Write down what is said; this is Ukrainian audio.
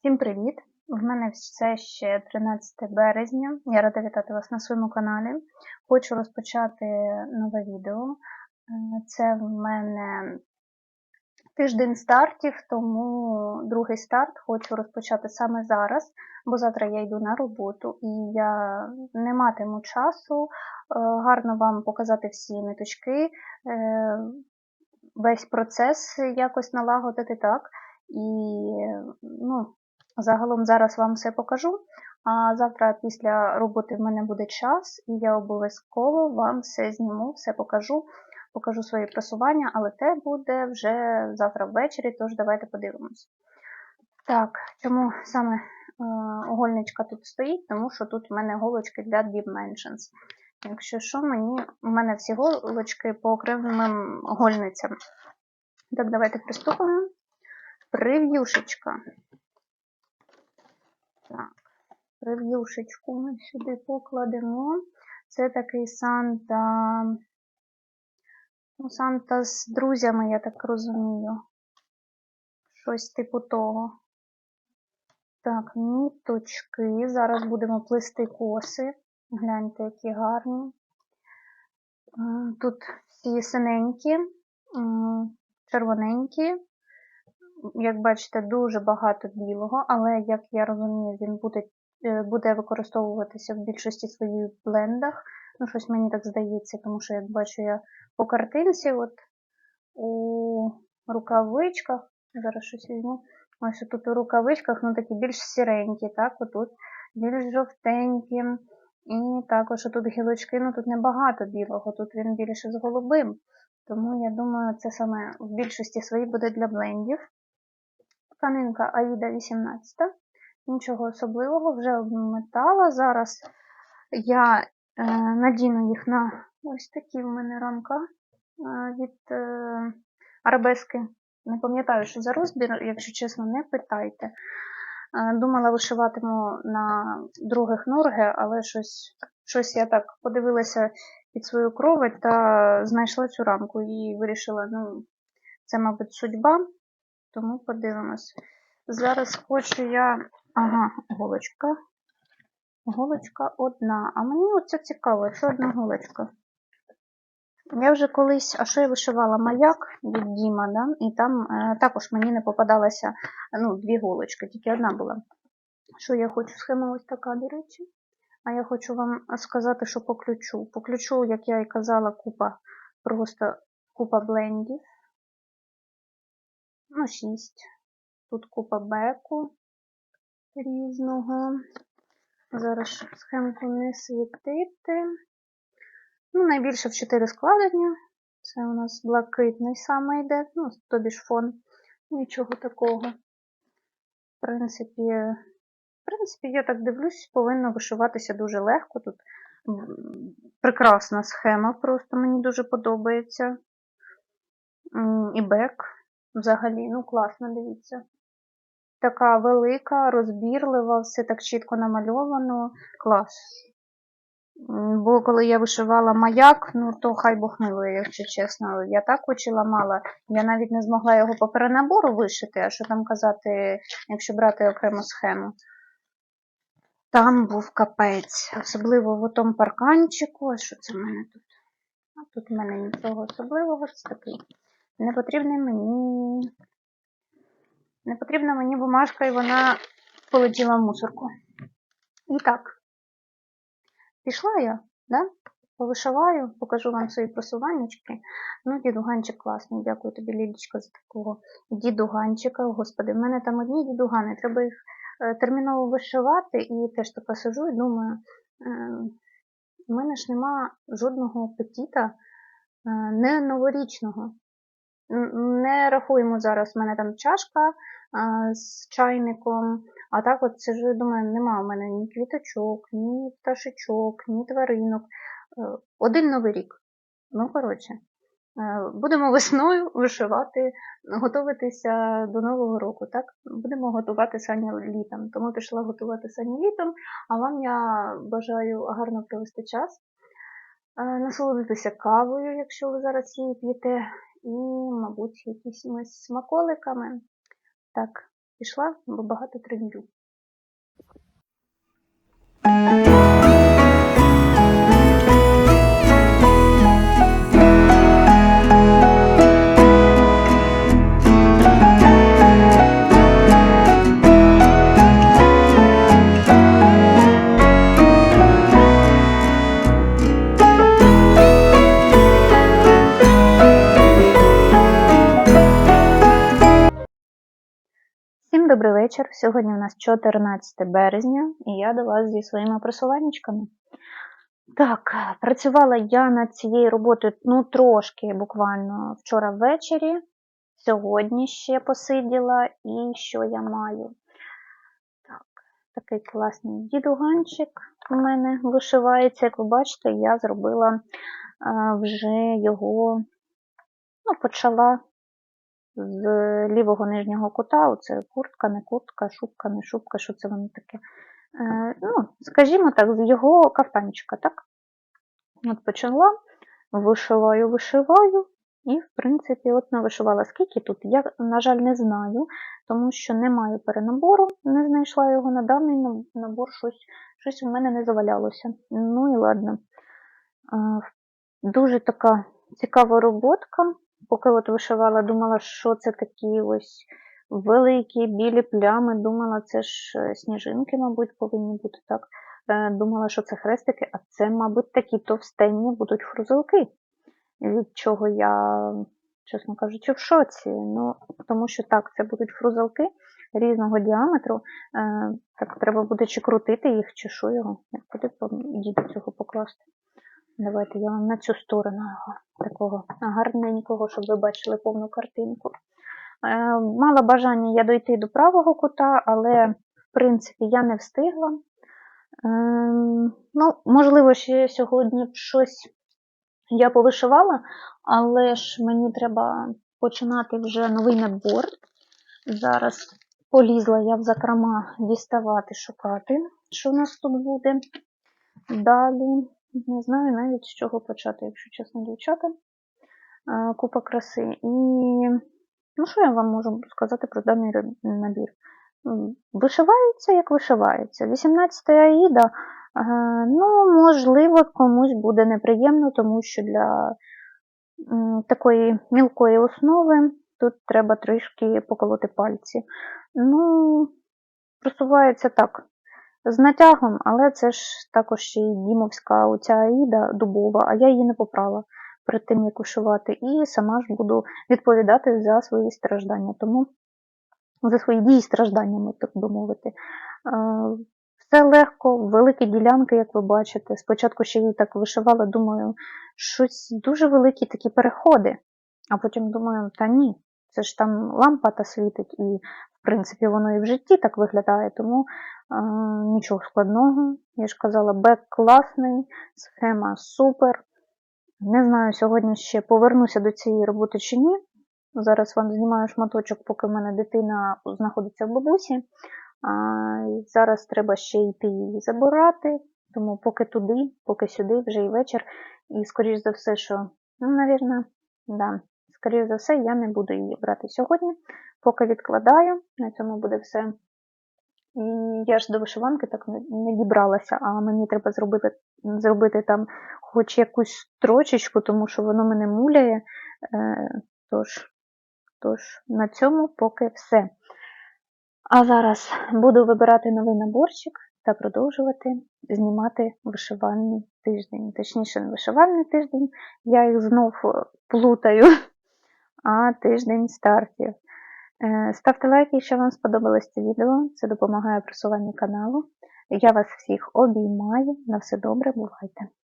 Всім привіт! В мене все ще 13 березня. Я рада вітати вас на своєму каналі. Хочу розпочати нове відео. Е, Це в мене тиждень стартів, тому другий старт хочу розпочати саме зараз, бо завтра я йду на роботу і я не матиму часу е, гарно вам показати всі ниточки, е, весь процес якось налагодити так. І ну, Загалом зараз вам все покажу, а завтра після роботи в мене буде час, і я обов'язково вам все зніму, все покажу, покажу свої просування, але те буде вже завтра ввечері, тож давайте подивимось. Так, чому саме е, гольничка тут стоїть? Тому що тут в мене голочки для Deep Mentions. Якщо що, мені, у мене всі голочки по окремим гольницям. Так, давайте приступимо. Прев'юшечка. Так, прев'юшечку ми сюди покладемо. Це такий Санта. Ну, Санта з друзями, я так розумію. Щось типу того. Так, ніточки. Зараз будемо плести коси. Гляньте, які гарні. Тут всі синенькі, червоненькі. Як бачите, дуже багато білого, але, як я розумію, він буде буде використовуватися в більшості своїх блендах. Ну, щось мені так здається, тому що, як бачу, я по картинці, от у рукавичках, зараз щось візьму, ось тут у рукавичках, ну такі більш сіренькі, так, отут більш жовтенькі. І також тут гілочки, ну тут небагато білого, тут він більше з голубим. Тому я думаю, це саме в більшості своїй буде для блендів. Тканинка Аїда 18. Нічого особливого, вже обметала. Зараз я е, надіну їх на ось такі в мене рамка е, від е, арабески. Не пам'ятаю, що за розбір, якщо чесно, не питайте. Е, думала, вишиватиму на других норги, але щось щось я так подивилася під свою крови та знайшла цю рамку і вирішила, ну, це, мабуть, судьба. Тому подивимось. Зараз хочу я. Ага, голочка. Голочка одна. А мені оце цікаво, що одна голочка. Я вже колись, а що я вишивала маяк від Діма, да? і там е, також мені не попадалося ну, дві голочки, тільки одна була. Що я хочу? Схема ось така, до речі. А я хочу вам сказати, що по ключу. По ключу, як я і казала, купа, просто купа блендів ну, 6. Тут купа беку різного. Зараз щоб схемку не світити. Ну, найбільше в 4 складення. Це у нас блакитний саме йде, ну, тобі ж фон. Нічого такого. В принципі, в принципі, я так дивлюсь, повинно вишиватися дуже легко. Тут прекрасна схема, просто мені дуже подобається. І бек. Взагалі, ну класно, дивіться. Така велика, розбірлива, все так чітко намальовано. Клас. Бо коли я вишивала маяк, ну то хай Бог милує, якщо чесно. Я так очі ламала, я навіть не змогла його по перенабору вишити, а що там казати, якщо брати окрему схему. Там був капець. Особливо в тому парканчику. А що це в мене тут? А тут в мене нічого особливого, це такий не потрібна мені. Не потрібна мені бумажка, і вона полетіла в мусорку. І так, пішла я, да? повишиваю, покажу вам свої просуваннячки. Ну, дідуганчик класний, дякую тобі, Лілічка, за такого дідуганчика. Господи, в мене там одні дідугани, треба їх е, терміново вишивати, і теж така сижу і думаю, в мене ж нема жодного апетита е, не новорічного. Не рахуємо зараз, в мене там чашка з чайником. А так от сижу і думаю, нема в мене ні квіточок, ні пташечок, ні тваринок. Е, один новий рік. Ну, коротше, е, будемо весною вишивати, готуватися до Нового року. так? Будемо готувати сані літом. Тому пішла готувати сані літом, а вам я бажаю гарно провести час. Е, насолодитися кавою, якщо ви зараз її п'єте і, мабуть, якимись смаколиками. Так, пішла, бо багато тренджу. Добрий вечір. Сьогодні у нас 14 березня, і я до вас зі своїми просуваннячками. Так, працювала я над цією роботою ну трошки буквально вчора ввечері. Сьогодні ще посиділа, і що я маю? Так, такий класний дідуганчик у мене вишивається. Як ви бачите, я зробила а, вже його, ну, почала з лівого нижнього кута, оце куртка, не куртка, шубка, не шубка, що це воно таке. Е, ну, скажімо так, з його кафтанчика, так? От почала, вишиваю, вишиваю, і, в принципі, от навишивала. Скільки тут? Я, на жаль, не знаю, тому що не маю перенабору, не знайшла його на даний набор, щось щось у мене не завалялося. Ну і ладно. Е, дуже така цікава роботка поки от вишивала, думала, що це такі ось великі білі плями. Думала, це ж е, сніжинки, мабуть, повинні бути так. Е, думала, що це хрестики, а це, мабуть, такі товстенні будуть фрузилки, від чого я, чесно кажучи, в шоці. Ну, Тому що так, це будуть фрузилки різного діаметру. Е, так треба буде чи крутити їх, чи що його. Як буде діду цього покласти. Давайте я вам на цю сторону такого гарненького, щоб ви бачили повну картинку. Е, мала бажання я дойти до правого кута, але, в принципі, я не встигла. Е, ну, Можливо, ще сьогодні щось я повишивала, але ж мені треба починати вже новий набор. Зараз полізла я в закрома діставати, шукати, що у нас тут буде. Далі. Не знаю навіть з чого почати, якщо чесно, дівчата. Купа краси. І ну, що я вам можу сказати про даний набір? Вишивається, як вишивається. 18 аїда, ну, можливо, комусь буде неприємно, тому що для такої мілкої основи тут треба трішки поколоти пальці. Ну, просувається так з натягом, але це ж також ще й дімовська оця аїда дубова, а я її не попрала перед тим, як вишивати, і сама ж буду відповідати за свої страждання, тому за свої дії стражданнями, так би мовити. Все легко, великі ділянки, як ви бачите. Спочатку ще її так вишивала, думаю, щось дуже великі такі переходи. А потім думаю, та ні, це ж там лампа та світить, і в принципі, воно і в житті так виглядає, тому а, нічого складного. Я ж казала, бек класний, схема супер. Не знаю, сьогодні ще повернуся до цієї роботи чи ні. Зараз вам знімаю шматочок, поки в мене дитина знаходиться в бабусі. А, Зараз треба ще йти її забирати, тому поки туди, поки сюди, вже і вечір. І, скоріш за все, що, ну, навірно, да, скоріш за все, я не буду її брати сьогодні. Поки відкладаю, на цьому буде все. Я ж до вишиванки так не дібралася, а мені треба зробити зробити там хоч якусь строчечку, тому що воно мене муляє. Е, тож, тож, на цьому поки все. А зараз буду вибирати новий наборчик та продовжувати знімати вишивальний тиждень. Точніше, не вишивальний тиждень, я їх знов плутаю, а тиждень стартів. Е, ставте лайки, якщо вам сподобалось це відео, це допомагає просуванню каналу. Я вас всіх обіймаю. На все добре, бувайте!